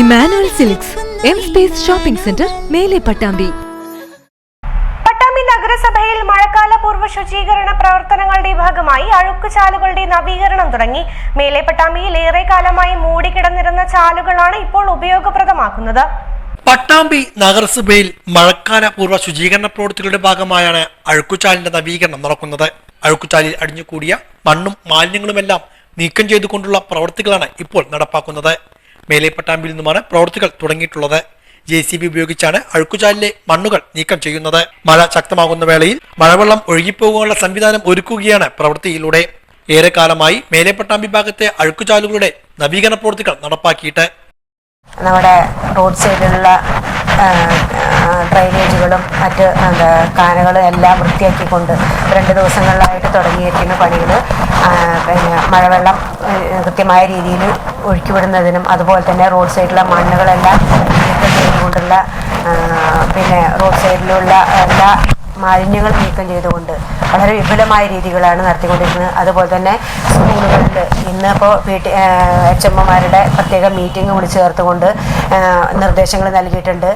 Emmanuel silks M space shopping centre Mele Pattambi. Pattambi നഗരസഭയിൽ മഴക്കാലപൂർവ ശുചീകരണ പ്രവർത്തനങ്ങളുടെ ഭാഗമായി അഴുക്കുചാലുകളുടെ നവീകരണം തുടങ്ങി. മേലെ പട്ടാമ്പിയിൽ ഏറെ കാലമായി മൂടിക്കിടന്നിരുന്ന ചാലുകളാണ് ഇപ്പോൾ ഉപയോഗപ്രദമാക്കുന്നത്. പട്ടാമ്പി നഗരസഭയിൽ മഴക്കാല പൂർവ ശുചീകരണ പ്രവൃത്തികളുടെ ഭാഗമായാണ് അഴുക്കുചാലിന്റെ നവീകരണം നടക്കുന്നത്. അഴുക്കുചാലിൽ അടിഞ്ഞുകൂടിയ മണ്ണും മാലിന്യങ്ങളുമെല്ലാം നീക്കം ചെയ്തുകൊണ്ടുള്ള പ്രവൃത്തികളാണ് ഇപ്പോൾ നടപ്പാക്കുന്നത്. മേലെ പട്ടാമ്പിയിൽ നിന്നുമാണ് പ്രവൃത്തികൾ തുടങ്ങിയിട്ടുള്ളത്. ജെ സി ബി ഉപയോഗിച്ചാണ് അഴുക്കുചാലിലെ മണ്ണുകൾ നീക്കം ചെയ്യുന്നത്. മഴ ശക്തമാകുന്ന വേളയിൽ മഴവെള്ളം ഒഴുകിപ്പോകാനുള്ള സംവിധാനം ഒരുക്കുകയാണ് പ്രവൃത്തിയിലൂടെ. ഏറെക്കാലമായി മേലേപ്പട്ടാമ്പി ഭാഗത്തെ അഴുക്കുചാലുകളുടെ നവീകരണ പ്രവൃത്തികൾ നടപ്പാക്കിയിട്ട്. നമ്മുടെ റോഡ് സൈഡിലുള്ള ഡ്രൈനേജുകളും മറ്റ് എന്താ കാനകളും എല്ലാം വൃത്തിയാക്കിക്കൊണ്ട് രണ്ട് ദിവസങ്ങളിലായിട്ട് തുടങ്ങിയിരിക്കുന്ന പണികൾ പിന്നെ മഴവെള്ളം കൃത്യമായ രീതിയിൽ ഒഴുക്കിവിടുന്നതിനും അതുപോലെ തന്നെ റോഡ് സൈഡിലെ മണ്ണുകളെല്ലാം നീക്കം ചെയ്തുകൊണ്ടുള്ള പിന്നെ റോഡ് സൈഡിലുള്ള എല്ലാ മാലിന്യങ്ങൾ നീക്കം ചെയ്തുകൊണ്ട് വളരെ വിപുലമായ രീതികളാണ് നടത്തിക്കൊണ്ടിരിക്കുന്നത്. അതുപോലെ തന്നെ സ്കൂളുകളിൽ ഇന്നിപ്പോൾ പി ടി എച്ച് എം ഒമാരുടെ പ്രത്യേക മീറ്റിംഗ് വിളിച്ചു ചേർത്തുകൊണ്ട് നിർദ്ദേശങ്ങൾ നൽകിയിട്ടുണ്ട്.